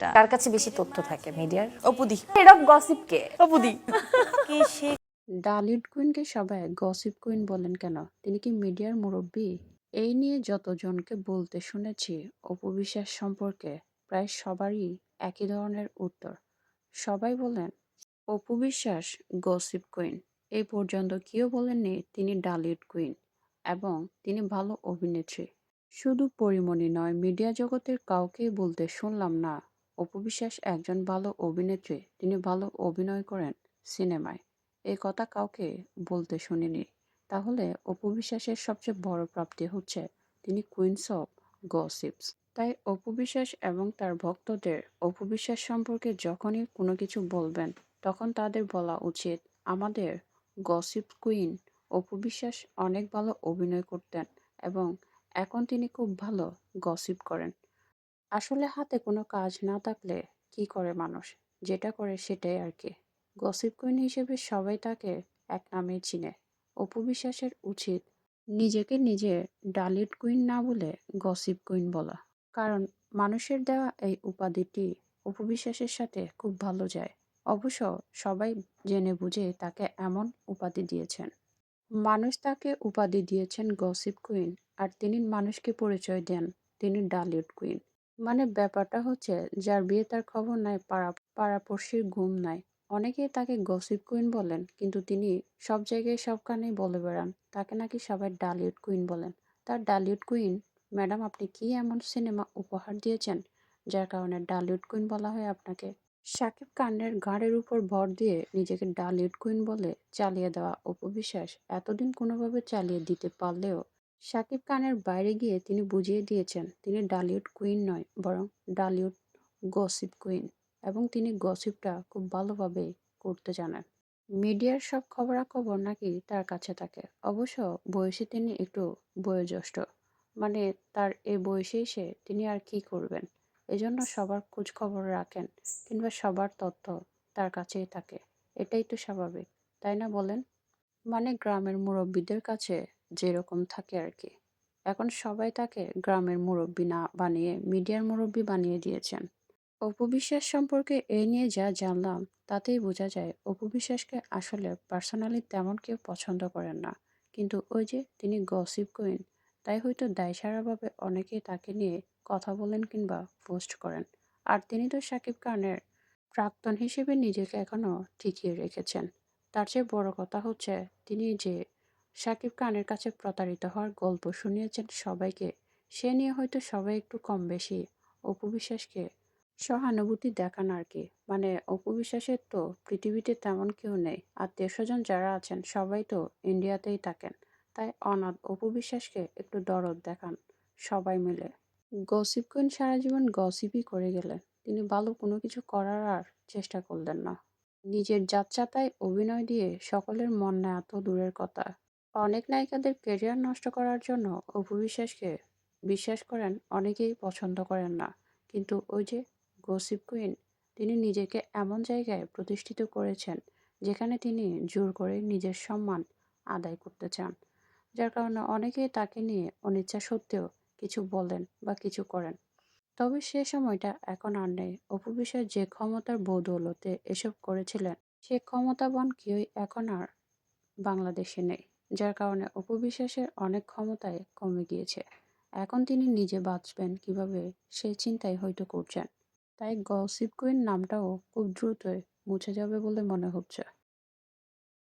একটা কার কাছে বেশি তথ্য থাকে মিডিয়ার। অপুদি হেড অফ গসিপ কে? অপুদি কে সে? ডালিউড কুইনকে সবাই গসিপ কুইন বলেন কেন? তিনি কি মিডিয়ার মুরব্বী? এই নিয়ে যতজনকে বলতে শুনেছি অপু বিশ্বাস সম্পর্কে প্রায় সবারই একই ধরনের উত্তর। সবাই বলেন অপু বিশ্বাস গসিপ কুইন এই পর্যন্ত কেউ বলেননি তিনি ডালিউড কুইন এবং তিনি ভালো অভিনেত্রী। শুধু পরিমণি নয় মিডিয়া জগতের কাউকেই বলতে শুনলাম না। অপু বিশ্বাস একজন ভালো অভিনেত্রী, তিনি ভালো অভিনয় করেন সিনেমায়। এই কথা কাউকে বলতে শুনিনি। তাহলে অপু বিশ্বাসের সবচেয়ে বড় প্রাপ্তি হচ্ছে তিনি কুইন্স অফ গসিপস তাই অপু বিশ্বাস এবং তার ভক্তদের অপু বিশ্বাস সম্পর্কে যখনই কোনো কিছু বলবেন, তখন তাদের বলা উচিত, আমাদের গসিপ কুইন অপু বিশ্বাস অনেক ভালো অভিনয় করতেন এবং এখন তিনি খুব ভালো গসিপ করেন। আসলে হাতে কোনো কাজ না থাকলে কি করে মানুষ? যেটা করে সেটাই আর কি। গসিপ কুইন হিসেবে সবাই তাকে এক নামেই চিনে। অপু বিশ্বাসের উচিত নিজেকে নিজে ডালিউড কুইন না বলে গসিপ কুইন বলা। কারণ মানুষের দেওয়া এই উপাধিটি অপু বিশ্বাসের সাথে খুব ভালো যায়। অবশ্য সবাই জেনে বুঝে তাকে এমন উপাধি দিয়েছেন। মানুষ তাকে উপাধি দিয়েছেন গসিপ কুইন, আর তিনি মানুষকে পরিচয় দেন তিনি ডালিউড কুইন। মানে ব্যাপারটা হচ্ছে, যার বিয়ে তার খবর নাই, পাড়া, পাড়াপড়শির ঘুম নাই। অনেকেই তাকে গসিপ কুইন বলেন, কিন্তু তিনি সব জায়গায় সব কানেই বলে বেড়ান। তাকে নাকি সবাই ডালিউড কুইন বলেন। তার ডালিউড কুইন ম্যাডাম আপনি কি এমন সিনেমা উপহার দিয়েছেন? যার কারণে ডালিউড কুইন বলা হয় আপনাকে। শাকিব খানের ঘাড়ের উপর ভর দিয়ে নিজেকে ডালিউড কুইন বলে চালিয়ে দেওয়া অপবিশ্বাস এতদিন কোনোভাবে চালিয়ে দিতে পারলেও শাকিব খানের বাইরে গিয়ে তিনি বুঝিয়ে দিয়েছেন, তিনি ডালিউড কুইন নয়, বরং ডালিউড গসিপ কুইন এবং তিনি গসিপটা খুব ভালোভাবে করতে জানেন। মিডিয়ার সব খবরাখবর নাকি তার কাছে থাকে। অবশ্য বয়সে তিনি একটু বয়োজ্যেষ্ঠ মানে তার এই বয়সে এসে তিনি আর কি করবেন? এজন্য সবার খোঁজ খবর রাখেন কিংবা সবার তথ্য তার কাছেই থাকে, এটাই তো স্বাভাবিক, তাই না বলেন? মানে গ্রামের মুরব্বীদের কাছে যেরকম থাকে আর কি এখন সবাই তাকে গ্রামের মুরব্বী না বানিয়ে, মিডিয়ার মুরব্বী বানিয়ে দিয়েছেন। অপু বিশ্বাস সম্পর্কে এই নিয়ে যা জানলাম, তাতেই বোঝা যায় অপু বিশ্বাসকে আসলে পার্সোনালি তেমন কেউ পছন্দ করেন না। কিন্তু ওই যে তিনি গসিপ কুইন তাই হয়তো দায়সারাভাবে অনেকেই তাকে নিয়ে কথা বলেন কিংবা পোস্ট করেন। আর তিনি তো শাকিব খানের প্রাক্তন হিসেবে নিজেকে এখনও টিকিয়ে রেখেছেন। তার চেয়ে বড় কথা হচ্ছে, তিনি যে শাকিব খানের কাছে প্রতারিত হওয়ার গল্প শুনিয়েছেন সবাইকে। সে নিয়ে হয়তো সবাই একটু কম বেশি অপু বিশ্বাসকে সহানুভূতি দেখান আর কি। মানে অপু বিশ্বাসের তো পৃথিবীতে তেমন কেউ নেই। আত্মীয় স্বজন যারা আছেন সবাই তো ইন্ডিয়াতেই থাকেন। তাই অনাথ অপু বিশ্বাসকে একটু দরদ দেখান সবাই মিলে। গসিপ কুইন সারা জীবন গসিপই করে গেলেন। তিনি ভালো কোনো কিছু করার আর চেষ্টা করলেন না। নিজের যাত্রাতায় অভিনয় দিয়ে সকলের মন নেওয়া তো দূরের কথা। অনেক নায়িকাদের কেরিয়ার নষ্ট করার জন্য অপু বিশ্বাসকে বিশ্বাস করেন অনেকেই পছন্দ করেন না। কিন্তু ওই যে গসিপ কুইন তিনি নিজেকে এমন জায়গায় প্রতিষ্ঠিত করেছেন যেখানে তিনি জোর করে নিজের সম্মান আদায় করতে চান। যার কারণে অনেকেই তাকে নিয়ে অনিচ্ছা সত্ত্বেও কিছু বলেন বা কিছু করেন। তবে সে সময়টা এখন আর নেই। অপু বিশ্বাস যে ক্ষমতার বৌদৌলতে এসব করেছিলেন, সে ক্ষমতাবান কেউই এখন আর বাংলাদেশে নেই। যার কারণে অপু বিশ্বাসের অনেক ক্ষমতায় কমে গিয়েছে। এখন তিনি নিজে বাঁচবেন কীভাবে সে চিন্তাই হয়তো করছেন। তাই গসিপ কুইন নামটাও খুব দ্রুতই মুছে যাবে বলে মনে হচ্ছে।